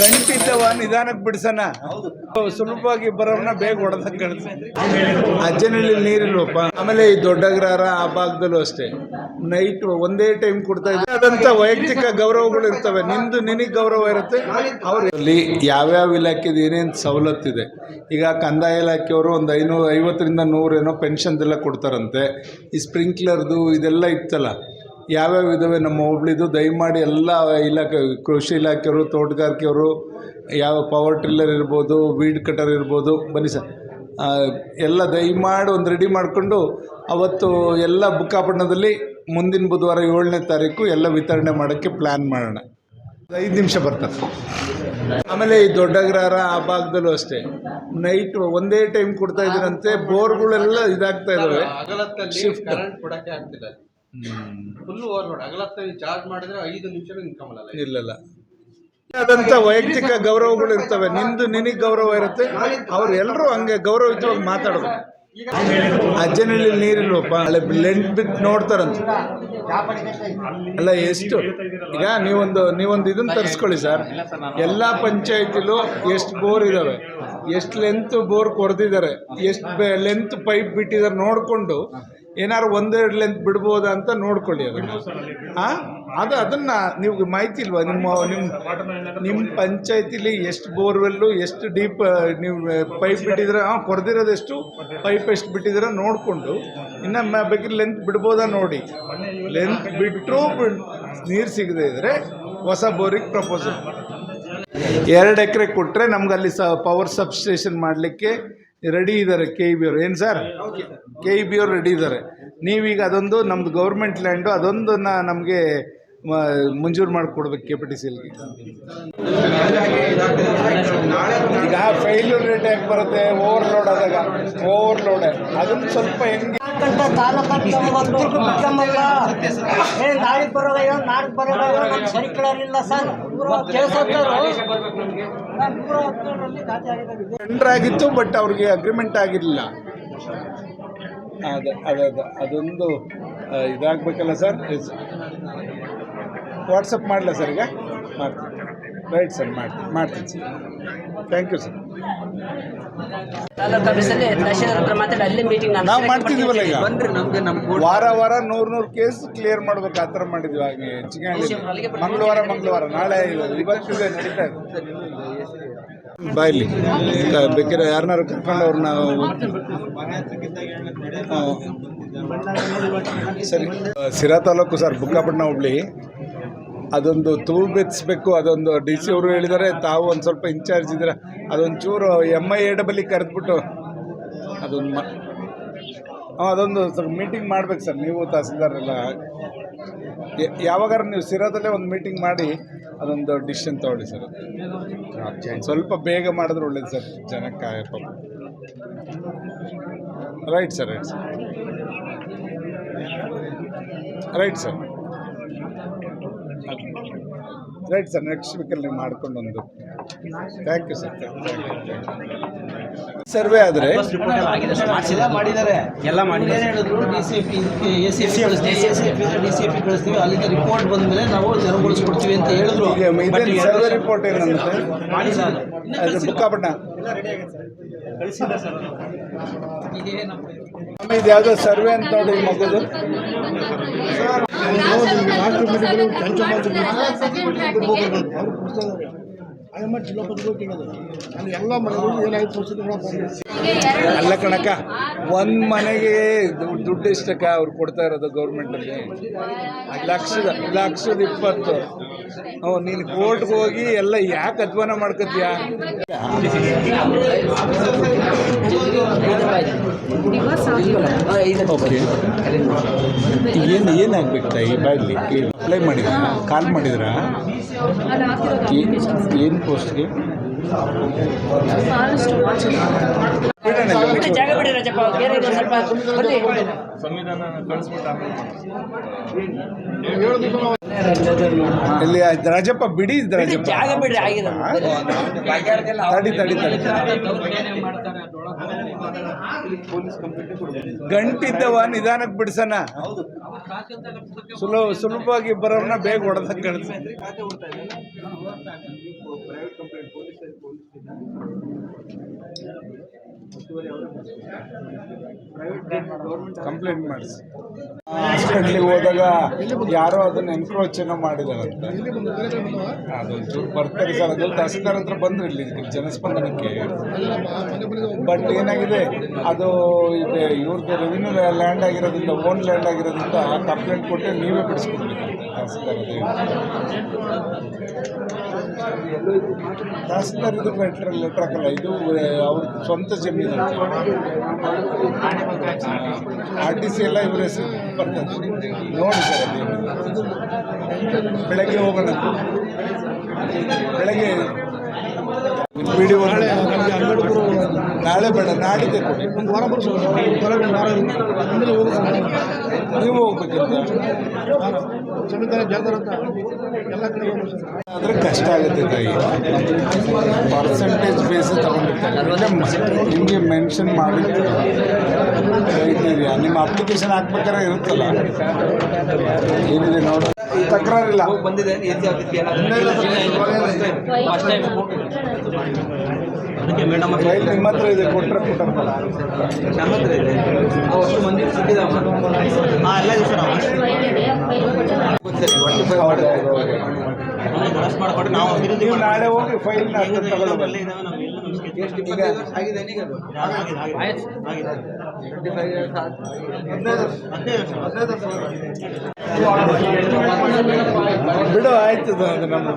ಗಂಟಿದ್ದವ ನಿಧಾನಕ್ಕೆ ಬಿಡ್ಸನ? ಸುಲಭವಾಗಿ ಬರೋವನ್ನ ಬೇಗ ಹೊಡೆದಾಗ ಕಳಿಸ ಅಜ್ಜನಹಳ್ಳಿ ನೀರಿಲ್ವಪ್ಪ? ಆಮೇಲೆ ಈ ದೊಡ್ಡಗ್ರಹಾರ ಆ ಭಾಗದಲ್ಲೂ ಅಷ್ಟೇ. ನೈಟ್ ಒಂದೇ ಟೈಮ್ ಕೊಡ್ತಾ ಇದ್ದಾರೆ ಅದಂತ ವೈಯಕ್ತಿಕ ಗೌರವಗಳು ಇರ್ತವೆ. ನಿಂದು ನಿನಗೆ ಗೌರವ ಇರುತ್ತೆ. ಅವ್ರಲ್ಲಿ ಯಾವ ಯಾವ್ಯಾವ ಇಲಾಖೆದು ಏನೇನು ಸವಲತ್ತಿದೆ ಈಗ ಕಂದಾಯ ಇಲಾಖೆಯವರು ಒಂದು ಐನೂರು ಐವತ್ತರಿಂದ ನೂರೇನೋ ಪೆನ್ಷನ್ದೆಲ್ಲ ಕೊಡ್ತಾರಂತೆ. ಈ ಸ್ಪ್ರಿಂಕ್ಲರ್ದು ಇದೆಲ್ಲ ಇತ್ತಲ್ಲ. ಯಾವ್ಯಾವ ಇದಾವೆ? ನಮ್ಮ ಹುಬ್ಳಿದು ದಯಮಾಡಿ ಎಲ್ಲ ಇಲಾಖೆ ಕೃಷಿ ಇಲಾಖೆಯವರು ತೋಟಗಾರಿಕೆಯವರು ಯಾವ ಪವರ್ ಟಿಲ್ಲರ್ ಇರ್ಬೋದು ವೀಡ್ ಕಟರ್ ಇರ್ಬೋದು ಬನ್ನಿ ಸರ್. ಎಲ್ಲ ದಯಮಾಡಿ ಒಂದು ರೆಡಿ ಮಾಡಿಕೊಂಡು ಅವತ್ತು ಎಲ್ಲ ಬುಕ್ಕಾಪಟ್ಟಣದಲ್ಲಿ ಮುಂದಿನ ಬುಧವಾರ ಏಳನೇ ತಾರೀಕು ಎಲ್ಲ ವಿತರಣೆ ಮಾಡೋಕ್ಕೆ ಪ್ಲ್ಯಾನ್ ಮಾಡೋಣ. ಐದು ನಿಮಿಷ ಬರ್ತಾರೆ ಆಮೇಲೆ ಈ ದೊಡ್ಡಗ್ರಹಾರ ಆ ಭಾಗದಲ್ಲೂ ಅಷ್ಟೇ. ನೈಟ್ ಒಂದೇ ಟೈಮ್ ಕೊಡ್ತಾ ಇದ್ದೀರಂತೆ. ಬೋರ್ಗಳೆಲ್ಲ ಇದಾಗ್ತಾ ಇದ್ದಾವೆ ಅಗಲತ್ತಲ್ಲಿ ಫುಲ್ ಓವರ್ಲೋಡ್ ಅಗಲತ್ತಲ್ಲಿ ಚಾರ್ಜ್ ಮಾಡಿದ್ರೆ ಐದು ನಿಮಿಷ ಇನ್ಕಮ್ ಅಲ್ಲ ಇಲ್ಲಲ್ಲ ಅದಂತ ವೈಯಕ್ತಿಕ ಗೌರವಗಳು ಇರ್ತವೆ. ನಿಂದು ನಿನಗೆ ಗೌರವ ಇರುತ್ತೆ. ಅವ್ರು ಎಲ್ಲರೂ ಹಂಗೆ ಗೌರವಯುತವಾಗಿ ಮಾತಾಡೋದು ಅಜ್ಜನಹಳ್ಳಿ ನೀರಿಲ್ವಪ್ಪ? ಅಲ್ಲೇ ಲೆಂಟ್ ಬಿಟ್ಟು ನೋಡ್ತಾರಂತ. ಅಲ್ಲ ಎಷ್ಟು? ಈಗ ನೀವೊಂದು ನೀವೊಂದು ಇದನ್ನ ತರಿಸ್ಕೊಳ್ಳಿ ಸರ್. ಎಲ್ಲ ಪಂಚಾಯತಿಲೂ ಎಷ್ಟು ಬೋರ್ ಇದಾವೆ? ಎಷ್ಟು ಲೆಂತ್ ಬೋರ್ ಕೊರೆದಿದ್ದಾರೆ ಎಷ್ಟು ಲೆಂತ್ ಪೈಪ್ ಬಿಟ್ಟಿದ್ದಾರೆ ನೋಡಿಕೊಂಡು ಏನಾದ್ರು ಒಂದೆರಡು ಲೆಂತ್ ಬಿಡ್ಬೋದಾ ಅಂತ ನೋಡ್ಕೊಳ್ಳಿ ಅದು ಹಾಂ ಅದು ಅದನ್ನು ನೀವು ಮಾಹಿತಿ ಇಲ್ವಾ? ನಿಮ್ಮ ನಿಮ್ಮ ನಿಮ್ಮ ಪಂಚಾಯತಿಲಿ ಎಷ್ಟು ಬೋರ್ವೆಲ್ಲು ಎಷ್ಟು ಡೀಪ್ ನೀವು ಪೈಪ್ ಬಿಟ್ಟಿದ್ರೆ ಹಾಂ ಕೊರೆದಿರೋದು ಎಷ್ಟು ಪೈಪ್ ಎಷ್ಟು ಬಿಟ್ಟಿದ್ದೀರ? ನೋಡಿಕೊಂಡು. ಇನ್ನು ಬೇಕಿದ್ರೆ ಲೆಂತ್ ಬಿಡ್ಬೋದಾ ನೋಡಿ. ಲೆಂತ್ ಬಿಟ್ಟರು ನೀರು ಸಿಗದೆ ಇದ್ದರೆ ಹೊಸ ಬೋರಿಗೆ ಪ್ರಪೋಸಲ್ ಎರಡು ಎಕರೆ ಕೊಟ್ಟರೆ ನಮ್ಗೆ ಅಲ್ಲಿ ಸ ಪವರ್ ಸಬ್ಸ್ಟೇಷನ್ ಮಾಡಲಿಕ್ಕೆ ರೆಡಿ ಇದ್ದಾರೆ ಕೆ ಇ ಬಿ ಅವರು. ಏನು ಸರ್? ಕೆ ಇ ಬಿ ಅವ್ರು ರೆಡಿ ಇದ್ದಾರೆ. ನೀವೀಗ ಅದೊಂದು ನಮ್ಮದು ಗೌರ್ಮೆಂಟ್ ಲ್ಯಾಂಡು ಅದೊಂದನ್ನು ನಮಗೆ ಮಂಜೂರು ಮಾಡಿಕೊಡ್ಬೇಕು ಕೆ ಪಿ ಟಿ ಸಿಲ್ ಈಗ ಫೈಲ್ಯೂರ್ ರೇಟ್ ಯಾಕೆ ಬರುತ್ತೆ? ಓವರ್ಲೋಡ್ ಆದಾಗ ಓವರ್ಲೋಡ್ ಅದನ್ನು ಸ್ವಲ್ಪ ಹೆಂಗೆ? ನಾಳೆಗೆ ನಾಳೆಗೆ ಸರಿ ಟೆಂಡರ್ ಆಗಿತ್ತು ಬಟ್ ಅವ್ರಿಗೆ ಅಗ್ರಿಮೆಂಟ್ ಆಗಿರಲಿಲ್ಲ. ಅದೇ ಅದೇ ಅದೇ. ಅದೊಂದು ಇದಾಗಬೇಕಲ್ಲ ಸರ್. ವಾಟ್ಸಪ್ ಮಾಡಲ ಸರ್ ಈಗ? ಮಾಡ್ತೀನಿ. ರೈಟ್ ಸರ್ ಮಾಡ್ತೀನಿ. ಮಾಡ್ತೀನಿ sir. Thank you sir. Taluk ಆಫೀಸಲ್ಲಿ ತಹಶೀಲ್ದಾರ್ ಹತ್ರ ಮಾತಾಡಿ ಅಲ್ಲೇ ಮೀಟಿಂಗ್ ನಾವು ಮಾಡ್ತಿದ್ದೀವಲ್ಲ ಈಗ? ಬಂದ್ರಿ ನಮ್ಗೆ ನಮ್ ವಾರ ವಾರ ನೂರು ನೂರು ಕೇಸ್ ಕ್ಲಿಯರ್ ಮಾಡ್ಬೇಕು ಆ ಥರ ಮಾಡಿದ್ವಿ ಹಾಗೆ. ಚಿಕ್ಕಹಳ್ಳಿ ಮಂಗಳವಾರ ಮಂಗಳವಾರ. ನಾಳೆ ಇವತ್ತು ನಡೀತಾ ಇದೆ. ಬಾಯ್ಲಿ ಬೇಕಾದ್ರೆ ಯಾರನ್ನಾರು ಕರ್ಕೊಂಡು ಅವ್ರನ್ನ ಸರಿ. ಸಿರಾ ತಾಲೂಕು ಸರ್ ಬುಕ್ಕಾಪಟ್ಟಣ ಹುಬ್ಳಿ. ಅದೊಂದು ತೂಗು ಬೆಚ್ಚಬೇಕು ಅದೊಂದು ಡಿ ಸಿ ಅವರು ಹೇಳಿದ್ದಾರೆ ತಾವು ಒಂದು ಸ್ವಲ್ಪ ಇನ್ಚಾರ್ಜ್ ಇದ್ದೀರ ಅದೊಂದು ಚೂರು ಎಂ ಐ ಎ ಡಬಲಿ ಕರೆದ್ಬಿಟ್ಟು ಅದೊಂದು ಮ ಹಾಂ ಅದೊಂದು ಸ್ವಲ್ಪ ಮೀಟಿಂಗ್ ಮಾಡ್ಬೇಕು ಸರ್ ನೀವು ತಹಸೀಲ್ದಾರೆಲ್ಲ ಯಾವಾಗಾರು ನೀವು ಸಿರೋದಲ್ಲೇ ಒಂದು ಮೀಟಿಂಗ್ ಮಾಡಿ ಅದೊಂದು ಡಿಸಿಷನ್ ತಗೊಳ್ಳಿ ಸರ್. ಅದು ಸ್ವಲ್ಪ ಬೇಗ ಮಾಡಿದ್ರೆ ಒಳ್ಳೇದು ಸರ್ ಜನಕ್ಕೆ ಪಾಪ. Right sir right sir right sir right sir next ವೀಕಲ್ಲಿ ನೀವು ಮಾಡ್ಕೊಂಡು ಒಂದು ಥ್ಯಾಂಕ್ ಯು ಸರ್ ಸರ್ವೆ ಆದರೆ ಮಾಡಿದ್ದಾರೆ. ಎಲ್ಲ ಮಾಡಿದ್ದಾರೆ. ಏನ್ ಹೇಳಿದ್ರು? D C F A C F ಕಳಿಸ್ತೀವಿ. A C F D C F ಕಳಿಸ್ತೀವಿ. ಅಲ್ಲಿಂದ ರಿಪೋರ್ಟ್ ಬಂದ್ಮೇಲೆ ನಾವು ತೆರವುಗೊಳಿಸ್ಕೊಡ್ತೀವಿ ಅಂತ ಹೇಳಿದ್ರು. ಸರ್ವೆ ರಿಪೋರ್ಟ್ ಏನಂತೆ ಮಾಡಿ ಸರ್ ಅದು ಇದು ಯಾವುದೋ ಸರ್ವೆ ಅಂತ ನೋಡಿ ಮಗುದು ಅಲ್ಲ ಕಣಕ್ಕ ಒಂದು ಮನೆಗೆ ದುಡ್ಡು ಎಷ್ಟಕ್ಕ ಅವ್ರು ಕೊಡ್ತಾ ಇರೋದು ಗೌರ್ಮೆಂಟಲ್ಲಿ ಲಕ್ಷದ ಲಕ್ಷದ ಇಪ್ಪತ್ತು. ನೀನು ಕೋರ್ಟ್ಗೆ ಹೋಗಿ ಎಲ್ಲ ಯಾಕೆ ಅಧ್ವಾನ ಮಾಡ್ಕೊತೀಯ? ಏನು ಏನಾಗಬೇಕು ತಾಯಿ ಬಾಯಲ್ಲಿ? ಅಪ್ಲೈ ಮಾಡಿದ್ರಾ? ಕಾಲ್ ಮಾಡಿದ್ರಾ? ಏನು ಪೋಸ್ಟ್ಗೆ ಜಾಗ ಬಿಡಿ ರಾಜಪ್ಪ ಬೇರೆ ಇನ್ನೊಂದ್ ಸ್ವಲ್ಪ ಬನ್ನಿ ಇಲ್ಲಿ ರಾಜಪ್ಪ ಬಿಡಿ ರಾಜಪ್ಪ. ಜಾಗ ಆಗಿದೆ ತಡಿ ತಡಿ ತಡಿ. ಗಂಟಿದ್ದವ ನಿಧಾನಕ್ಕೆ ಬಿಡ್ಸನ? ಸುಲಭ ಸುಲಭವಾಗಿ ಬರೋರ್ನ ಬೇಗ ಹೊಡೆದ ಕಳಿಸಿ. ಕಂಪ್ಲೇಂಟ್ ಮಾಡಿಸಿ. ಹಾಸ್ಪಿಟ್ಲಿಗೆ ಹೋದಾಗ ಯಾರೋ ಅದನ್ನ ಎನ್ಕ್ರೋಚ್ ಏನೋ ಮಾಡಿದಾರಂತೆ. ಅದೊಂಚೂರು ಬರ್ತಾರೆ ಸರ್ ತಹಸೀಲ್ದಾರ್ ಹತ್ರ ಬಂದ್ರು ಇಲ್ಲಿ ಜನಸ್ಪಂದನಕ್ಕೆ. ಬಟ್ ಏನಾಗಿದೆ, ಅದು ಇದೆ ಇವ್ರದ್ದು ರೆವಿನ್ಯೂ ಲ್ಯಾಂಡ್ ಆಗಿರೋದ್ರಿಂದ ಓನ್ ಲ್ಯಾಂಡ್ ಆಗಿರೋದ್ರಿಂದ ಕಂಪ್ಲೇಂಟ್ ಕೊಟ್ಟು ನೀವೇ ಬಿಡಿಸ್ಕೊಡ್ಬೇಕು ತಹಸೀಲ್ದಾರ್ ತಹಸೀಲ್ದಾರ್ ಇದು ಲೆಟ್ರ್ ಲೆಟರ್ ಹಾಕಲ್ಲ ಇದು ಅವ್ರ ಸ್ವಂತ ಜಮೀನು ಆರ್ ಟಿ ಸಿ ಎಲ್ಲ ಇವ್ರ ಹೆಸರು ಬರ್ತದೆ. ನೋಡಿ ಸರ್ ಅದೇನಿಲ್ಲ ಬೆಳಗ್ಗೆ ಹೋಗೋಣ. ಬೆಳಗ್ಗೆ. ನಾಳೆ ಬೇಡ ನಾಡಿದ್ದೆ ಕೊಡಿ ನೀವು ಹೋಗ್ಬೇಕಿಂತ ಆದರೆ ಕಷ್ಟ ಆಗುತ್ತೆ ತಾಯಿ. ಪರ್ಸೆಂಟೇಜ್ ಬೇಸ್ ತಗೊಂಡಿರ್ತಾರೆ. ನಿಮಗೆ ಮೆನ್ಷನ್ ಮಾಡಿರ್ತೀರ. ಕ್ರೈಟೀರಿಯಾ ನಿಮ್ಮ ಅಪ್ಲಿಕೇಶನ್ ಹಾಕ್ಬೇಕಾದ್ರೆ ಇರುತ್ತಲ್ಲ. ಏನಿದೆ ನೋಡಿ. ತಕರಾರಿಲ್ಲ. ಬಂದಿದೆ ಅದಕ್ಕೆ ಮೇಡಮ್ ಫೈಲ್ ನಿಮ್ಮ ಹತ್ರ ಇದೆ ಕೊಟ್ಟರೆ ನಮ್ಮ ಹತ್ರ ಇದೆ. ಅಷ್ಟು ಮಂದಿ ಸಿಕ್ಕಿದಾವ? ಹಾಂ ಎಲ್ಲ ಇದೆ ಸರ್ ಮಾಡಿಕೊಟ್ಟು ನಾವು ಅಭಿವೃದ್ಧಿ ನಾಳೆ ಹೋಗಿ ಫೈಲ್ ಬಿಡು ಆಯ್ತು ನಮ್ದು